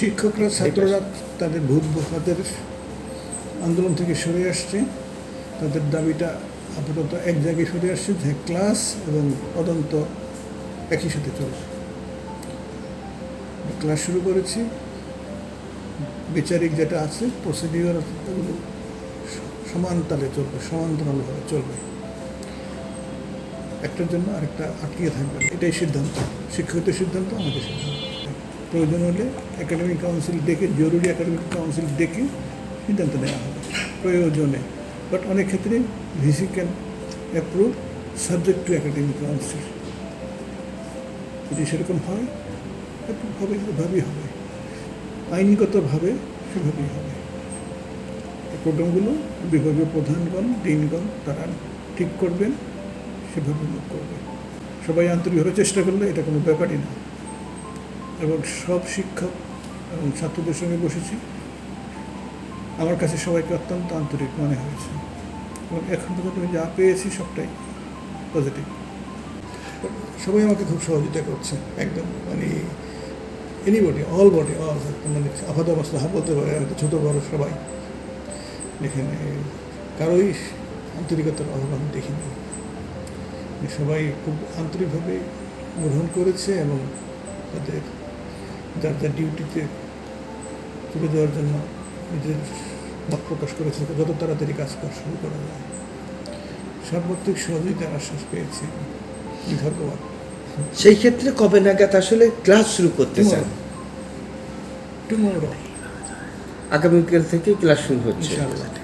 শিক্ষকরা ছাত্ররা তাদের ভূত তাদের আন্দোলন থেকে সরে আসছে। তাদের দাবিটা আপাতত এক জায়গায় সরে আসছে যে ক্লাস এবং অদন্ত একই সাথে চলবে ক্লাস শুরু করেছি। বিচারিক যেটা আছে প্রসিডিওর সমান তালে চলবে সমান্তরালভাবে চলবে। একটার জন্য আরেকটা আটকিয়ে থাকবে। এটাই সিদ্ধান্ত। শিক্ষকদের সিদ্ধান্ত আমাদের সিদ্ধান্ত। প্রয়োজন হলে একাডেমিক কাউন্সিল ডেকে, জরুরি একাডেমিক কাউন্সিল ডেকে সিদ্ধান্ত নেওয়া হবে। প্রয়োজনে। বাট অনেক ক্ষেত্রে VC can approve subject to academic council যদি সেরকম হয় হবে এভাবেই হবে। আইনগতভাবে সেভাবেই হবে। এই প্রোগ্রামগুলো বিভাগীয় প্রধানগণ, ডিনগণ তারা ঠিক করবেন, সেভাবে লোক করবে। সবাই আন্তরিকভাবে চেষ্টা করলে এটা কোনো ব্যাপারই না। এবং সব শিক্ষক এবং ছাত্রদের সঙ্গে বসেছি। আমার কাছে সবাইকে অত্যন্ত আন্তরিক মনে হয়েছে। এবং এখন পর্যন্ত আমি যা পেয়েছি সবটাই পজিটিভ সবাই আমাকে খুব সহযোগিতা করছে, একদম। মানে এনিবডি অল বডি অল মানে আপাত অবস্থা বলতে পারে ছোটো, বড় সবাই। এখানে কারোই আন্তরিকতার অভাব আমি দেখিনি। সবাই খুব আন্তরিকভাবে গ্রহণ করেছে এবং তাদের যার যার ডিউটিতে তুলে দেওয়ার জন্য নিজের মত প্রকাশ করেছে যত তাড়াতাড়ি কাজ করা শুরু করা যায়। সর্বাত্মক সহযোগিতার আশ্বাস পেয়েছি। ধন্যবাদ। সেই ক্ষেত্রে কবে নাগাদ আসলে ক্লাস শুরু করতে চান? টুমোরো। আগামীকাল থেকে ক্লাস শুরু হচ্ছে। ইনশাআল্লাহ।